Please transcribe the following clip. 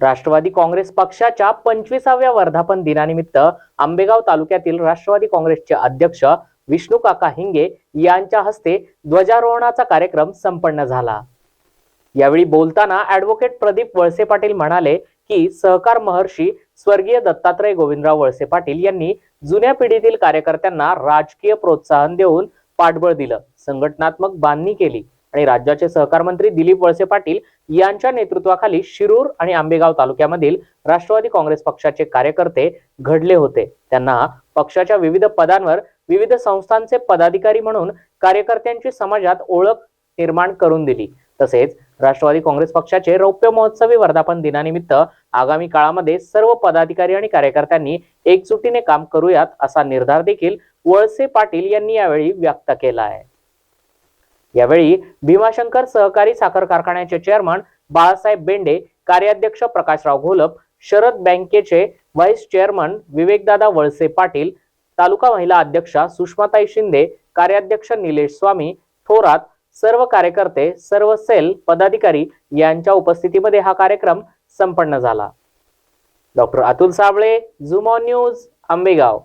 राष्ट्रवादी काँग्रेस पक्षाच्या पंचवीसाव्या वर्धापन दिनानिमित्त आंबेगाव तालुक्यातील राष्ट्रवादी काँग्रेसचे अध्यक्ष विष्णू काका हिंगे यांच्या हस्ते ध्वजारोहणाचा कार्यक्रम संपन्न झाला. यावेळी बोलताना ऍडव्होकेट प्रदीप वळसे पाटील म्हणाले की सहकार महर्षी स्वर्गीय दत्तात्रय गोविंदराव वळसे पाटील यांनी जुन्या पिढीतील कार्यकर्त्यांना राजकीय प्रोत्साहन देऊन पाठबळ दिलं. संघटनात्मक बांधणी केली. आणि राज्याचे सहकार मंत्री दिलीप वळसे पाटील यांच्या नेतृत्वाखाली शिरूर आणि आंबेगाव तालुक्यामधील राष्ट्रवादी काँग्रेस पक्षाचे कार्यकर्ते घडले होते. त्यांना पक्षाच्या विविध पदांवर विविध संस्थांचे पदाधिकारी म्हणून कार्यकर्त्यांची समाजात ओळख निर्माण करून दिली. तसेच राष्ट्रवादी काँग्रेस पक्षाचे रौप्य महोत्सवी वर्धापन दिनानिमित्त आगामी काळामध्ये सर्व पदाधिकारी आणि कार्यकर्त्यांनी एकजुटीने काम करूयात असा निर्धार देखील वळसे पाटील यांनी यावेळी व्यक्त केला आहे. यावेळी भीमाशंकर सहकारी साखर कारखान्याचे चेअरमन बाळासाहेब बेंडे कार्याध्यक्ष प्रकाशराव घोलप शरद बँकेचे व्हाईस चेअरमन विवेकदादा वळसे पाटील तालुका महिला अध्यक्षा सुषमाताई शिंदे कार्याध्यक्ष निलेश स्वामी थोरात सर्व कार्यकर्ते सर्व सेल पदाधिकारी यांच्या उपस्थितीमध्ये हा कार्यक्रम संपन्न झाला. डॉक्टर अतुल साबळे झुमॉन न्यूज आंबेगाव.